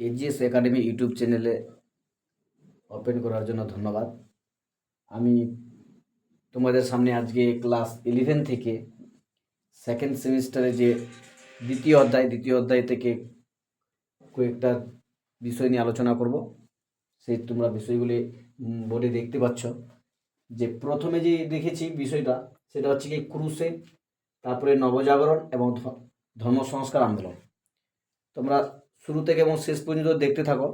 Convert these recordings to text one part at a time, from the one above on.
AGS academy YouTube চ্যানেলে open করার জন্য ধন্যবাদ। আমি তোমাদের সামনে আজকে ক্লাস ইলেভেন থেকে সেকেন্ড সেমিস্টারে যে দ্বিতীয় অধ্যায় দ্বিতীয় অধ্যায় থেকে কয়েকটা বিষয় নিয়ে আলোচনা করব, সেই তোমরা বিষয়গুলি বোর্ডে দেখতে পাচ্ছ। যে প্রথমে যে দেখেছি বিষয়টা, সেটা হচ্ছে কি ক্রুশে তারপরে নবজাগরণ এবং ধর্ম সংস্কার আন্দোলন। তোমরা শুরু থেকে এবং শেষ পর্যন্ত দেখতে থাকো।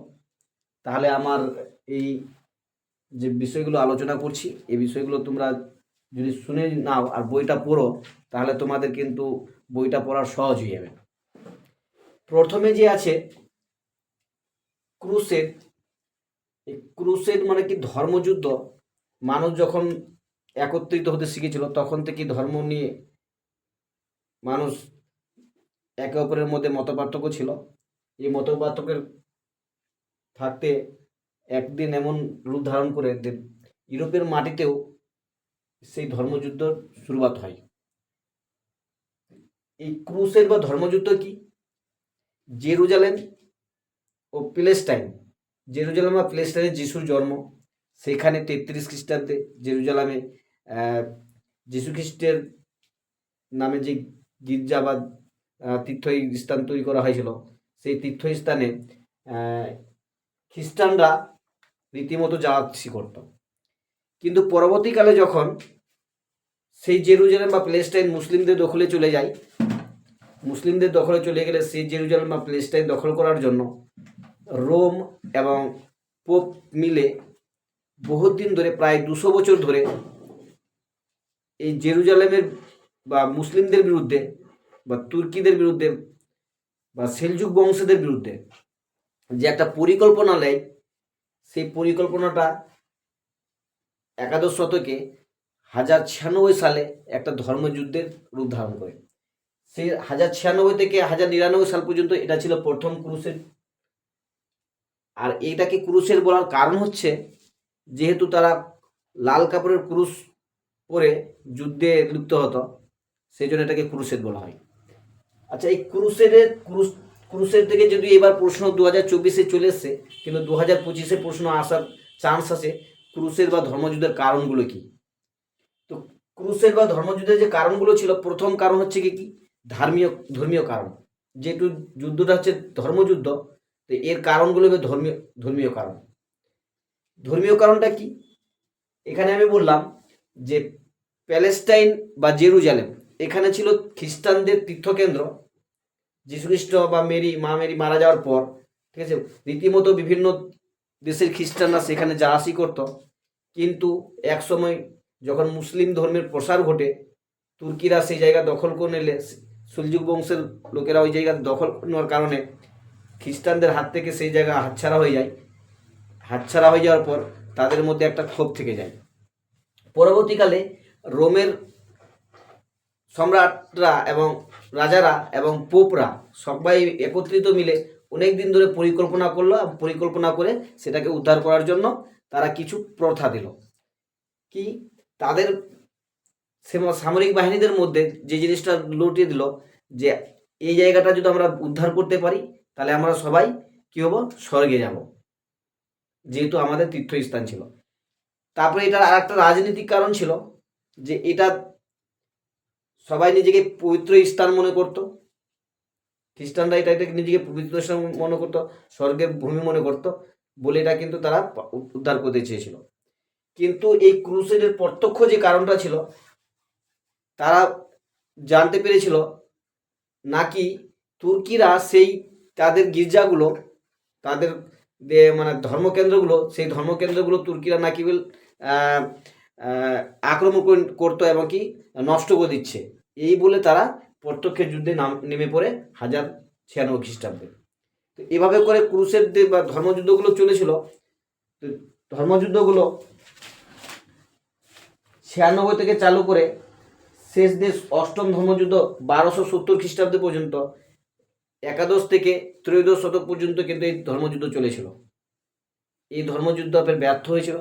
তাহলে আমার এই যে বিষয়গুলো আলোচনা করছি, এই বিষয়গুলো তোমরা যদি শুনে নাও আর বইটা পড়ো, তাহলে তোমাদের কিন্তু বইটা পড়ার সহজ হয়ে যাবে। প্রথমে যে আছে ক্রুসেড এই ক্রুসেড মানে কি ধর্মযুদ্ধ? মানুষ যখন একত্রিত হতে শিখেছিল, তখন থেকে ধর্ম নিয়ে মানুষ একে অপরের মধ্যে মতপার্থক্য ছিল। এই মতপার্থক্যের থাকতে একদিন এমন রূপ ধারণ করে যে ইউরোপের মাটিতেও সেই ধর্মযুদ্ধ শুরুয়াত হয়। এই ক্রুসের বা ধর্মযুদ্ধ কি? জেরুজালেম ও প্লেস্টাইন জেরুজালেম বা প্লেস্টাইনে যিশুর জন্ম। সেখানে তেত্রিশ খ্রিস্টাব্দে জেরুজালামে যিশু খ্রিস্টের নামে যে গির্জা বা তীর্থ স্থান তৈরি করা হয়েছিল সেই তীর্থস্থানে খ্রিস্টানরা রীতিমতো যাওয়া আসি করত। কিন্তু পরবর্তীকালে যখন সেই জেরুজালেম বা প্লেস্টাইন মুসলিমদের দখলে চলে যায়, মুসলিমদের দখলে চলে গেলে সেই জেরুজালেম বা প্লেস্টাইন দখল করার জন্য রোম এবং পোপ মিলে বহুত দিন ধরে, প্রায় দুশো বছর ধরে এই জেরুজালেমের বা মুসলিমদের বিরুদ্ধে বা তুর্কিদের বিরুদ্ধে বা সেলজুক বংশীদের বিরুদ্ধে যে একটা পরিকল্পনা নেয়, সেই পরিকল্পনাটা একাদশ শতকে হাজার ছিয়ানব্বই সালে একটা ধর্মযুদ্ধের রূপ ধারণ করে। সেই হাজার ছিয়ানব্বই থেকে হাজার নিরানব্বই সাল পর্যন্ত এটা ছিল প্রথম ক্রুসের আর এইটাকে ক্রুসের বলার কারণ হচ্ছে, যেহেতু তারা লাল কাপড়ের ক্রুশ পরে যুদ্ধে লিপ্ত হতো, সেই জন্য এটাকে ক্রুসেড বলা হয়। আচ্ছা এই ক্রুসেডের ক্রুস ক্রুসের থেকে যদি এবার প্রশ্ন দু হাজার চব্বিশে চলে এসছে, কিন্তু দু হাজার পঁচিশে প্রশ্ন আসার চান্স আছে ক্রুসের বা ধর্মযুদ্ধের কারণগুলো কি? তো ক্রুসের বা ধর্মযুদ্ধের যে কারণগুলো ছিল, প্রথম কারণ হচ্ছে কি কি? ধর্মীয় ধর্মীয় কারণ। যেহেতু যুদ্ধটা হচ্ছে ধর্মযুদ্ধ, তো এর কারণগুলো ধর্মীয় ধর্মীয় কারণ। ধর্মীয় কারণটা কি? এখানে আমি বললাম যে প্যালেস্টাইন বা জেরুজালেম এখানে ছিল খ্রিস্টানদের তীর্থকেন্দ্র। যীশুখ্রিস্ট বা মেরি, মা মেরি মারা যাওয়ার পর, ঠিক আছে? রীতিমতো বিভিন্ন দেশের খ্রিস্টানরা সেখানে যা আসি করতো। কিন্তু একসময় যখন মুসলিম ধর্মের প্রসার ঘটে, তুর্কিরা সেই জায়গা দখল করে নিলে, সুলজুক বংশের লোকেরা ওই জায়গা দখল নেওয়ার কারণে খ্রিস্টানদের হাত থেকে সেই জায়গা হাতছাড়া হয়ে যায়। হাতছাড়া হয়ে যাওয়ার পর তাদের মধ্যে একটা ক্ষোভ থেকে যায়। পরবর্তীকালে রোমের সম্রাটরা এবং রাজারা এবং পোপরা সবাই একত্রিত মিলে অনেক দিন ধরে পরিকল্পনা করল পরিকল্পনা করে সেটাকে উদ্ধার করার জন্য তারা কিছু প্রথা দিল। কি? তাদের সেম- সামরিক বাহিনীদের মধ্যে যে জিনিসটা লুটিয়ে দিল যে এই জায়গাটা যদি আমরা উদ্ধার করতে পারি, তাহলে আমরা সবাই কি হব? স্বর্গে যাব। যেহেতু আমাদের তীর্থস্থান ছিল। তারপরে এটার আর একটা রাজনৈতিক কারণ ছিল যে এটা সবাই নিজেকে পবিত্র স্থান মনে করত। খ্রিস্টানরা এটা এটাকে নিজেকে পবিত্র স্থান মনে করতো স্বর্গের ভূমি মনে করত বলে এটা কিন্তু তারা উদ্ধার করতে চেয়েছিল। কিন্তু এই ক্রুসেডের প্রত্যক্ষ যে কারণটা ছিল, তারা জানতে পেরেছিল নাকি তুর্কিরা সেই তাদের গির্জাগুলো, তাদের মানে ধর্মকেন্দ্রগুলো, সেই ধর্মকেন্দ্রগুলো তুর্কিরা নাকি আক্রমণ করে- করতো এবং কি নষ্ট করে দিচ্ছে। এই বলে তারা প্রত্যক্ষের যুদ্ধে নাম, নেমে পড়ে হাজার ছিয়ানব্বই খ্রিস্টাব্দে। তো এভাবে করে ক্রুসের বা ধর্মযুদ্ধগুলো চলেছিল। তো ধর্মযুদ্ধগুলো ছিয়ানব্বই থেকে চালু করে শেষ দেশ অষ্টম ধর্মযুদ্ধ বারোশো সত্তর খ্রিস্টাব্দে পর্যন্ত, একাদশ থেকে ত্রয়োদশ শতক পর্যন্ত কিন্তু এই ধর্মযুদ্ধ চলেছিল। এই ধর্মযুদ্ধ ফের ব্যর্থ হয়েছিল।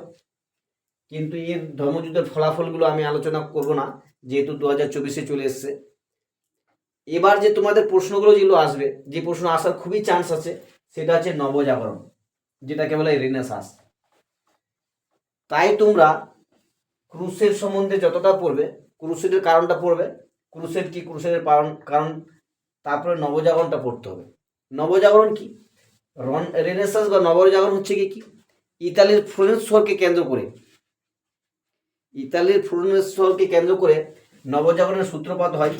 কিন্তু এর ধর্মযুদ্ধের ফলাফলগুলো আমি আলোচনা করব না। যেহেতু দু হাজার চব্বিশে চলে এসছে। এবার যে তোমাদের প্রশ্নগুলো যেগুলো আসবে, যে প্রশ্ন আসার খুবই চান্স আছে, সেটা হচ্ছে নবজাগরণ, যেটাকে বলে রেনেসাস তাই তোমরা ক্রুসের সম্বন্ধে যতটা পড়বে ক্রুসেডের কারণটা পড়বে ক্রুসেড কি ক্রুসেডের কারণ কারণ তারপরে নবজাগরণটা পড়তে হবে। নবজাগরণ কি? রন রেনেসাস বা নবজাগরণ হচ্ছে কি কি? ইতালির ফ্লোরেন্স শহরকে কেন্দ্র করে ইতালির ফ্লোরেন্স শহরকে কেন্দ্র করে নবজাগরণের সূত্রপাত হয়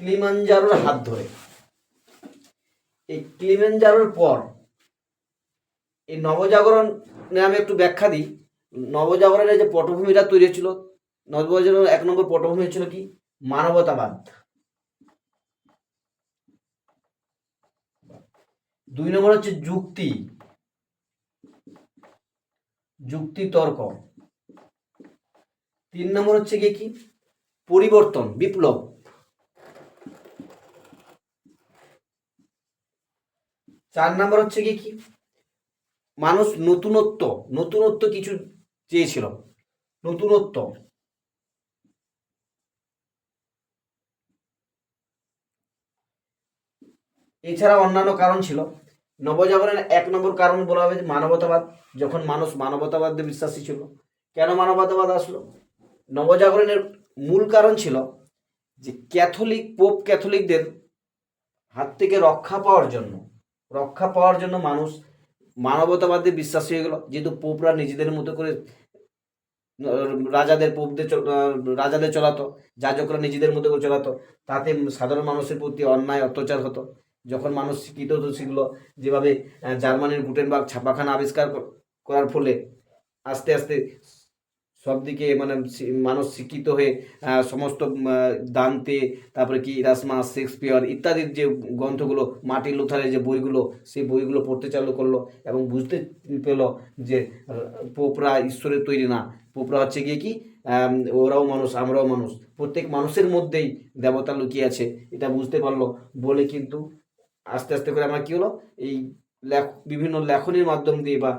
ক্লিমানজারোর হাত ধরে। এই ক্লিমেনজারোর পর এই নবজাগরণ নিয়ে আমি একটু ব্যাখ্যা দিই। নবজাগরণের যে পটভূমিটা তৈরি হয়েছিল, নবজাগরণের এক নম্বর পটভূমি ছিল কি? মানবতাবাদ। দুই নম্বর হচ্ছে যুক্তি যুক্তি তর্ক। তিন নম্বর হচ্ছে গিয়ে কি? পরিবর্তন, বিপ্লব। চার নম্বর হচ্ছে কি কি? মানুষ নতুনত্ব নতুনত্ব কিছু চেয়েছিল। নতুনত্ব। এছাড়া অন্যান্য কারণ ছিল। নবজাগরণের এক নম্বর কারণ বলা হবে মানবতাবাদ, যখন মানুষ মানবতাবাদে বিশ্বাসী ছিল। কেন মানবতাবাদ আসলো? নবজাগরণের মূল কারণ ছিল যে ক্যাথলিক, পোপ ক্যাথলিকদের হাত থেকে রক্ষা পাওয়ার জন্য, রক্ষা পাওয়ার জন্য মানুষ মানবতাবাদে বিশ্বাসী হয়ে গেল। যেহেতু পোপরা নিজেদের মতো করে রাজাদের পোপদের রাজাদের চলাতো, যাজকরা নিজেদের মতো করে চলাতো, তাতে সাধারণ মানুষের প্রতি অন্যায়, অত্যাচার হতো। যখন মানুষ শিক্ষিত হতে শিখলো যেভাবে জার্মানির গুটেনবার্গ ছাপাখানা আবিষ্কার করার ফলে আস্তে আস্তে সব দিকে মানে মানুষ শিক্ষিত হয়ে সমস্ত দান্তে, তারপরে কি ইরাসমাস শেক্সপিয়ার ইত্যাদির যে গ্রন্থগুলো, মার্টিন লুথারের যে বইগুলো, সেই বইগুলো পড়তে চালু করল এবং বুঝতে পেল যে, পোপরা ঈশ্বরের তৈরি না। পোপরা হচ্ছে গিয়ে কি ওরাও মানুষ, আমরাও মানুষ। প্রত্যেক মানুষের মধ্যেই দেবতা লুকিয়ে আছে, এটা বুঝতে পারল। বলে কিন্তু আস্তে আস্তে করে আমরা কী হলো, এই লেখ, বিভিন্ন লেখনের মাধ্যম দিয়ে বা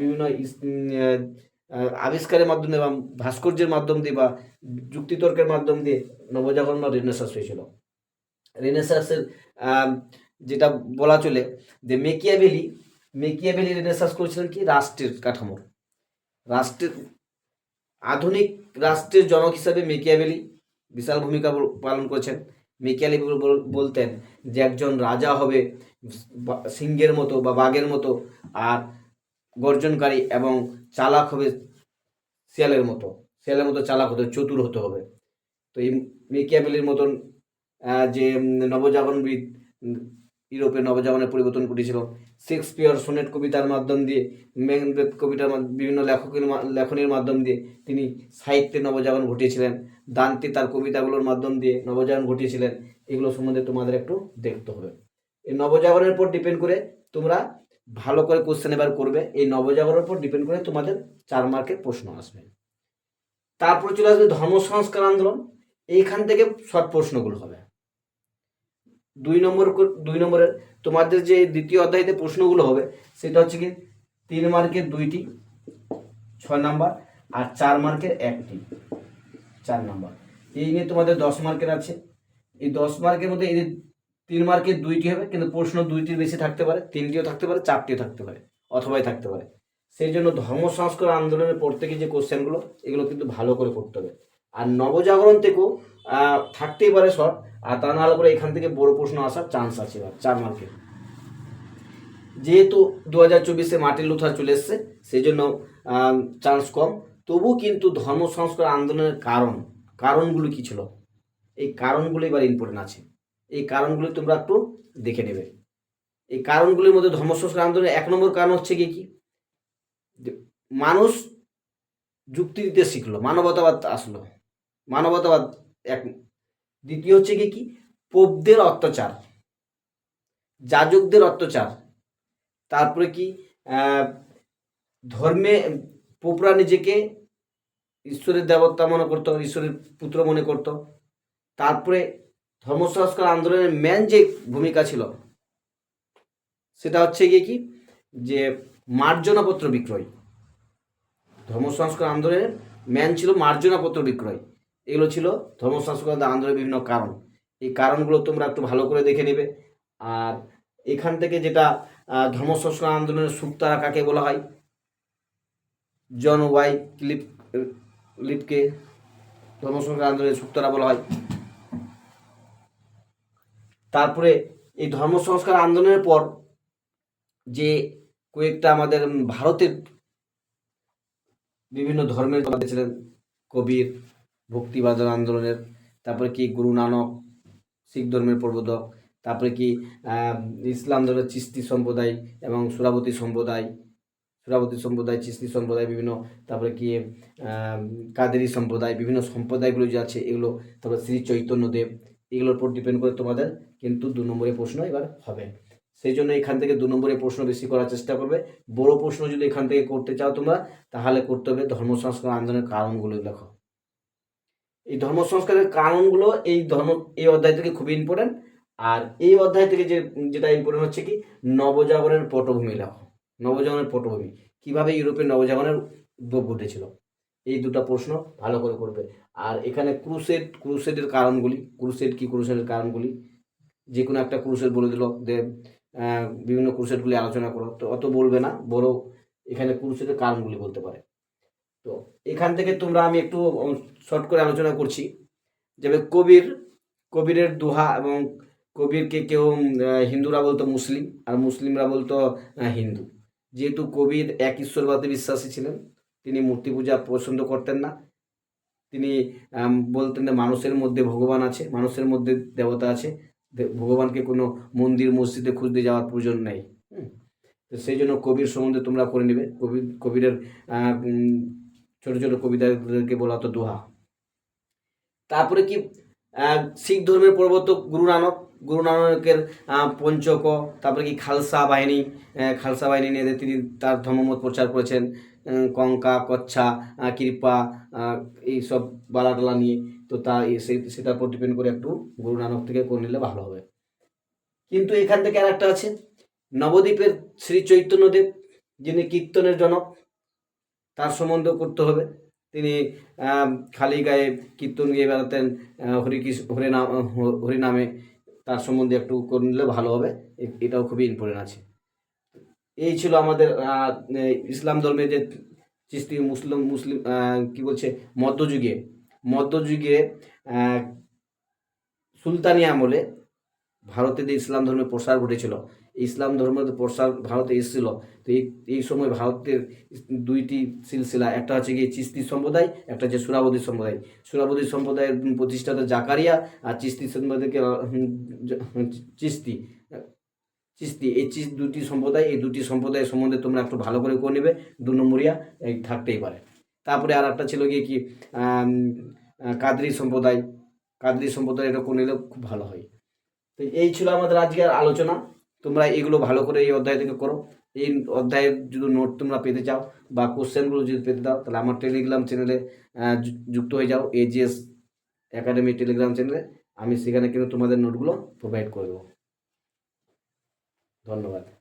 বিভিন্ন আবিষ্কারের মাধ্যমে বা ভাস্কর্যের মাধ্যম দিয়ে বা যুক্তিতর্কের মাধ্যম দিয়ে নবজাগরণ রেনেসাস হয়েছিল। রেনেসাসের যেটা বলা চলে যে মেকিয়াবেলি মেকিয়াবেলি রেনেসাস করেছিলেন কি? রাষ্ট্রের কাঠামোর। রাষ্ট্রের, আধুনিক রাষ্ট্রের জনক হিসাবে মেকিয়াবেলি বিশাল ভূমিকা পালন করেছেন। মেকিয়ালি বল- বলতেন যে একজন রাজা হবে সিংহের মতো বা বাঘের মতো আর গর্জনকারী এবং চালাক হবে শিয়ালের মতো। শিয়ালের মতো চালাক হতে চতুর হতে হবে। তো এই মেকিয়াবেলির মতন যে নবজাগরণবিদ ইউরোপে নবজাগরণের পরিবর্তন ঘটেছিল, শেক্সপিয়ার সোনেট কবিতার মাধ্যম দিয়ে, ম্যাকবেথ কবিতার বিভিন্ন লেখকের লেখনের মাধ্যম দিয়ে তিনি সাহিত্যে নবজাগরণ ঘটিয়েছিলেন। দান্তে তার কবিতাগুলোর মাধ্যম দিয়ে নবজাগরণ ঘটিয়েছিলেন। এগুলো সম্বন্ধে তোমাদের একটু দেখতে হবে। এই নবজাগরণের উপর ডিপেন্ড করে তোমরা ভালো করে কোশ্চেন এবার করবে। এই নবজাগরণের উপর ডিপেন্ড করে তোমাদের চার মার্কের প্রশ্ন আসবে। তারপর চলে আসবে ধর্ম সংস্কার আন্দোলন। এইখান থেকে শর্ট প্রশ্নগুলো হবে। দুই নম্বর দুই নম্বরের তোমাদের যে দ্বিতীয় অধ্যায়তে প্রশ্নগুলো হবে, সেটা হচ্ছে কি, তিন মার্কের দুইটি, ছয় নাম্বার, আর চার মার্কের একটি। চার নাম্বার। এই নিয়ে তোমাদের দশ মার্কের আছে। এই দশ মার্কের মধ্যে এই তিন মার্কের দুইটি হবে, কিন্তু প্রশ্ন দুইটির বেশি থাকতে পারে, তিনটিও থাকতে পারে, চারটিও থাকতে পারে, অথবাই থাকতে পারে। সেই জন্য ধর্ম, সংস্কার, আন্দোলনের পর থেকে যে কোশ্চেনগুলো, এগুলো কিন্তু ভালো করে করতে হবে। আর নবজাগরণ থেকেও থাকতেই পারে শর্ট আর তা নাহলে করে এখান থেকে বড় প্রশ্ন আসার চান্স আছে এবার, চার মার্কের যেহেতু দু হাজার চব্বিশে মার্টিন লুথার চলে এসছে, সেই জন্য চান্স কম। তবু কিন্তু ধর্ম, সংস্কার, আন্দোলনের কারণ, কারণগুলো কি ছিল? এই কারণগুলো এবার ইম্পর্টেন্ট আছে। এই কারণগুলো তোমরা একটু দেখে নেবে। এই কারণগুলির মধ্যে ধর্ম আন্দোলনের এক নম্বর কারণ হচ্ছে কি কি? মানুষ যুক্তি দিতে শিখলো, মানবতাবাদ আসলো। মানবতাবাদ এক, দ্বিতীয় হচ্ছে কি কি? পোপদের অত্যাচার, যাজকদের অত্যাচার। তারপরে কি? ধর্মে পোপরা নিজেকে ঈশ্বরের দেবতা মনে করতো, ঈশ্বরের পুত্র মনে করতো। তারপরে ধর্ম সংস্কার আন্দোলনের মেন যে ভূমিকা ছিল, সেটা হচ্ছে গিয়ে কি? যে মার্জনাপত্র বিক্রয়। ধর্ম সংস্কার আন্দোলনের ম্যান ছিল মার্জনাপত্র বিক্রয়। এগুলো ছিল ধর্ম সংস্কার আন্দোলনের বিভিন্ন কারণ। এই কারণগুলো তোমরা একটু ভালো করে দেখে নেবে। আর এখান থেকে যেটা ধর্ম সংস্কার আন্দোলনের সুক্তারা কাকে বলা হয়? জন ওয়াই ক্লিপ লিপকে ধর্ম সংস্কার আন্দোলনের সুক্তারা বলা হয়। তারপরে এই ধর্ম সংস্কার আন্দোলনের পর যে কয়েকটা আমাদের ভারতের বিভিন্ন ধর্মের ছিলেন কবির ভক্তিবাদ আন্দোলনের, তারপরে কি গুরু নানক শিখ ধর্মের প্রবর্তক তারপরে কি ইসলাম ধর্মের চিস্তি সম্প্রদায় এবং সুরাবতী সম্প্রদায় সুরাবতী সম্প্রদায়, চিস্তি সম্প্রদায় বিভিন্ন, তারপরে কি কাদেরি সম্প্রদায়, বিভিন্ন সম্প্রদায়গুলো যে আছে, এগুলো, তারপরে শ্রী চৈতন্যদেব এগুলোর উপর ডিপেন্ড করে তোমাদের কিন্তু দু নম্বরের প্রশ্ন এবার হবে। সেই জন্য এখান থেকে দু নম্বরের প্রশ্ন বেশি করার চেষ্টা করবে। বড় প্রশ্ন যদি এখান থেকে করতে চাও তোমরা, তাহলে করতে হবে ধর্ম সংস্কার আন্দোলনের কারণগুলো লেখো এই ধর্ম সংস্কারের কারণগুলো এই ধর্ম, এই অধ্যায় থেকে খুবই ইম্পর্টেন্ট আর এই অধ্যায় থেকে যে, যেটা ইম্পর্টেন্ট হচ্ছে কি, নবজাগরণের পটভূমি লেখো নবজাগরণের পটভূমি। কীভাবে ইউরোপের নবজাগরণের উদ্ভব ঘটেছিল? এই দুটো প্রশ্ন ভালো করে করবে। আর এখানে ক্রুসেড ক্রুসেডের কারণগুলি ক্রুসেড কি ক্রুসেডের কারণগুলি? যে কোনো একটা ক্রুসেড বলে দিল, যে বিভিন্ন ক্রুসেডগুলি আলোচনা করো। তো অত বলবে না বড় এখানে ক্রুসেডের কারণগুলি বলতে পারে। তো এখান থেকে তোমরা আমি একটু শর্ট করে আলোচনা করছি। যেমন কবির, কবিরের দোহা এবং কবিরকে কেউ হিন্দুরা বলতো মুসলিম, আর মুসলিমরা বলতো হিন্দু। যেহেতু কবির এক ঈশ্বরবাদে বিশ্বাসী ছিলেন তিনি মূর্তি পূজা পছন্দ করতেন না। তিনি বলতেন যে মানুষের মধ্যে ভগবান আছে, মানুষের মধ্যে দেবতা আছে। ভগবানকে কোনো মন্দির, মসজিদে খুঁজতে যাওয়ার প্রয়োজন নেই। তো সেই জন্য কবির সম্বন্ধে তোমরা করে নেবে। কবি কবিরের ছোট ছোট কবিতাদেরকে বলা হতো দোহা। তারপরে কি শিখ ধর্মের প্রবর্তক গুরু নানক, গুরু নানকের পঞ্চক, তারপরে কি খালসা বাহিনী খালসা বাহিনী নিয়ে তিনি তার ধর্মমত প্রচার করেছেন। কঙ্কা, কচ্ছা কৃপা এইসব বালাটালা নিয়ে তো তা সেটার উপর ডিপেন্ড করে একটু গুরু নানক থেকে করে নিলে ভালো হবে। কিন্তু এখান থেকে আর একটা আছে, নবদ্বীপের শ্রী চৈতন্যদেব, যিনি কীর্তনের জনক, তার সম্বন্ধেও করতে হবে। তিনি খালি গায়ে কীর্তন গিয়ে বেড়াতেন হরিকৃষ্ণ হরে নাম হরি নামে তার সম্বন্ধে একটু করে নিলে ভালো হবে। এটাও খুবই ইম্পর্টেন্ট আছে। এই ছিল আমাদের ইসলাম ধর্মের যে চিস্তি মুসলিম মুসলিম কি বলছে, মধ্যযুগে মধ্যযুগে সুলতানি আমলে ভারতে যে ইসলাম ধর্মের প্রসার ঘটেছিল, ইসলাম ধর্মের প্রসার ভারতে এসেছিল, তো এই এই সময় ভারতের দুইটি সিলসিলা, একটা হচ্ছে গিয়ে চিস্তি সম্প্রদায়, একটা হচ্ছে সুরাবতী সম্প্রদায়। সুরাবতী সম্প্রদায়ের প্রতিষ্ঠাতা জাকারিয়া আর চিস্তি সম্প্রদায়কে চিস্তি। চিস্তি এই চিস দুটি সম্প্রদায়, এই দুটি সম্প্রদায়ের সম্বন্ধে তোমরা একটু ভালো করে করে নেবে, দু নম্বরিয়া, এই থাকতেই পারে। তারপরে আর একটা ছিল গিয়ে কি কাদরি সম্প্রদায় কাদরি সম্প্রদায় এটা করে নিলে খুব ভালো হয়। তো এই ছিল আমাদের আজকের আলোচনা, তোমরা এগুলো ভালো করে এই অধ্যায় থেকে করো। এই অধ্যায়ের যদি নোট তোমরা পেতে চাও বা কোশ্চেনগুলো যদি পেতে দাও, তাহলে আমার টেলিগ্রাম চ্যানেলে যুক্ত হয়ে যাও এজিএস একাডেমি টেলিগ্রাম চ্যানেলে আমি সেখানে কিন্তু তোমাদের নোটগুলো প্রোভাইড করে দেবো। ধন্যবাদ।